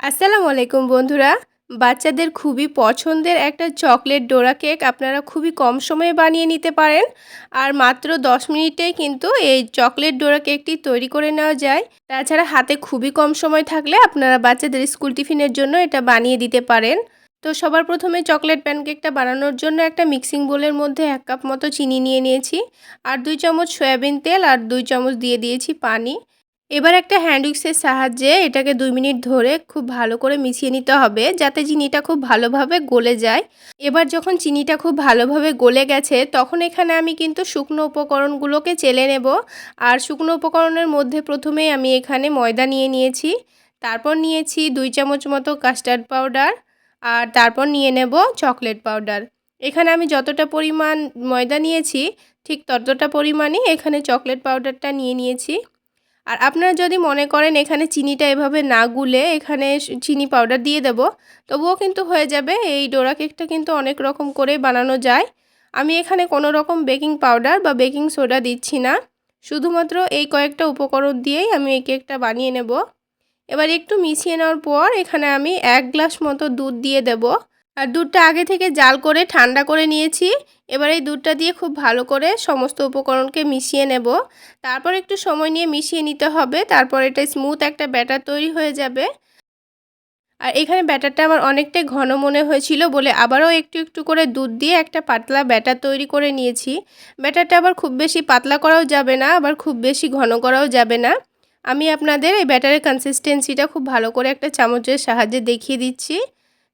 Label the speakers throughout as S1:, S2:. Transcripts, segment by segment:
S1: আসসালামু আলাইকুম বন্ধুরা। বাচ্চাদের খুবই পছন্দের একটা চকলেট ডোরা কেক আপনারা খুবই কম সময়ে বানিয়ে নিতে পারেন। আর মাত্র 10 মিনিটেই কিন্তু এই চকলেট ডোরা কেকটি তৈরি করে নেওয়া যায়। তাছাড়া হাতে খুবই কম সময় থাকলে আপনারা বাচ্চাদের স্কুল টিফিনের জন্য এটা বানিয়ে দিতে পারেন। তো সবার প্রথমে চকলেট প্যানকেকটা বানানোর জন্য একটা মিক্সিং বোলের মধ্যে এক কাপ মতো চিনি নিয়ে নিয়েছি। আর দুই চামচ সয়াবিন তেল আর দুই চামচ দিয়ে দিয়েছি পানি। এবার একটা হ্যান্ড উইক্সের সাহায্যে এটাকে দুই মিনিট ধরে খুব ভালো করে মিশিয়ে নিতে হবে যাতে চিনিটা খুব ভালোভাবে গলে যায়। এবার যখন চিনিটা খুব ভালোভাবে গলে গেছে, তখন এখানে আমি কিন্তু শুকনো উপকরণগুলোকে চেলে নেব। আর শুকনো উপকরণের মধ্যে প্রথমেই আমি এখানে ময়দা নিয়ে নিয়েছি। তারপর নিয়েছি দুই চামচ মতো কাস্টার্ড পাউডার আর তারপর নিয়ে নেব চকলেট পাউডার এখানে আমি যতটা পরিমাণ ময়দা নিয়েছি, ঠিক ততটা পরিমাণই এখানে চকলেট পাউডারটা নিয়ে নিয়েছি। আর আপনারা যদি মনে করেন এখানে চিনিটা এভাবে না গুলে এখানে চিনি পাউডার দিয়ে দেব, তবুও কিন্তু হয়ে যাবে। এই ডোরা কেকটা কিন্তু অনেক রকম করে বানানো যায়। আমি এখানে কোনো রকম বেকিং পাউডার বা বেকিং সোডা দিচ্ছি না। শুধুমাত্র এই কয়েকটা উপকরণ দিয়েই আমি এই কেকটা বানিয়ে নেব। এবার একটু মিশিয়ে নেওয়ার পর এখানে আমি এক গ্লাস মতো দুধ দিয়ে দেব। আর দুধটা আগে থেকে জাল করে, ঠান্ডা করে নিয়েছি। এবার এই দুধটা দিয়ে খুব ভালো করে সমস্ত উপকরণকে মিশিয়ে নেব। তারপর একটু সময় নিয়ে মিশিয়ে নিতে হবে। তারপর এটা স্মুথ একটা ব্যাটার তৈরি হয়ে যাবে। আর এখানে ব্যাটারটা আমার অনেকটাই ঘন মনে হয়েছিল বলে আবারও একটু একটু করে দুধ দিয়ে একটা পাতলা ব্যাটার তৈরি করে নিয়েছি। ব্যাটারটা আবার খুব বেশি পাতলা করাও যাবে না, আবার খুব বেশি ঘন করাও যাবে না। আমি আপনাদের এই ব্যাটারের কনসিস্টেন্সিটা খুব ভালো করে একটা চামচের সাহায্যে দেখিয়ে দিচ্ছি।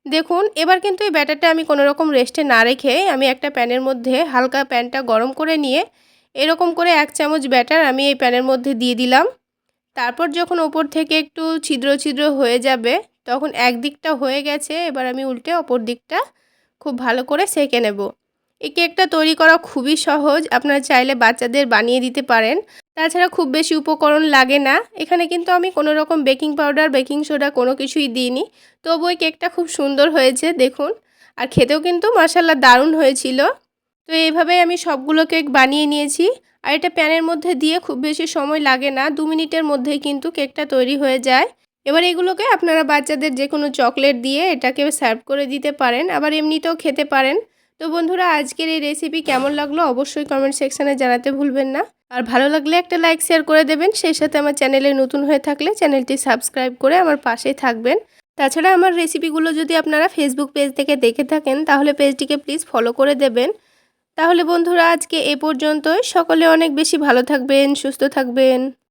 S1: দেখুন, এবার কিন্তু এই ব্যাটারটা আমি কোনো রকম রেস্টে না রেখে আমি একটা প্যানের মধ্যে হালকা প্যানটা গরম করে নিয়ে এরকম করে এক চামচ ব্যাটার আমি এই প্যানের মধ্যে দিয়ে দিলাম। তারপর যখন ওপর থেকে একটু ছিদ্র ছিদ্র হয়ে যাবে, তখন এক দিকটা হয়ে গেছে, এবার আমি উল্টে অপর দিকটা খুব ভালো করে সেঁকে নেব। এই কেকটা তৈরি করা খুবই সহজ, আপনারা চাইলে বাচ্চাদের বানিয়ে দিতে পারেন। তাছাড়া খুব বেশি উপকরণ লাগে না। এখানে কিন্তু আমি কোনো রকম বেকিং পাউডার, বেকিং সোডা কোনো কিছুই দিইনি। তবু ওই কেকটা খুব সুন্দর হয়েছে, দেখুন। আর খেতেও কিন্তু মশালা দারুণ হয়েছিল। তো এইভাবেই আমি সবগুলো কেক বানিয়ে নিয়েছি। আর এটা প্যানের মধ্যে দিয়ে খুব বেশি সময় লাগে না, দু মিনিটের মধ্যেই কিন্তু কেকটা তৈরি হয়ে যায়। এবার এগুলোকে আপনারা বাচ্চাদের যে কোনো চকলেট দিয়ে এটাকে সার্ভ করে দিতে পারেন। আবার এমনিতেও খেতে পারেন। তো বন্ধুরা, আজকের এই রেসিপি কেমন লাগল অবশ্যই কমেন্ট সেকশানে জানাতে ভুলবেন না। আর ভালো লাগলে একটা লাইক শেয়ার করে দেবেন। সেই সাথে আমার চ্যানেলে নতুন হয়ে থাকলে চ্যানেলটি সাবস্ক্রাইব করে আমার পাশেই থাকবেন। তাছাড়া আমার রেসিপিগুলো যদি আপনারা ফেসবুক পেজ থেকে দেখে থাকেন, তাহলে পেজটিকে প্লিজ ফলো করে দেবেন। তাহলে বন্ধুরা, আজকে এ পর্যন্তই। সকলে অনেক বেশি ভালো থাকবেন, সুস্থ থাকবেন।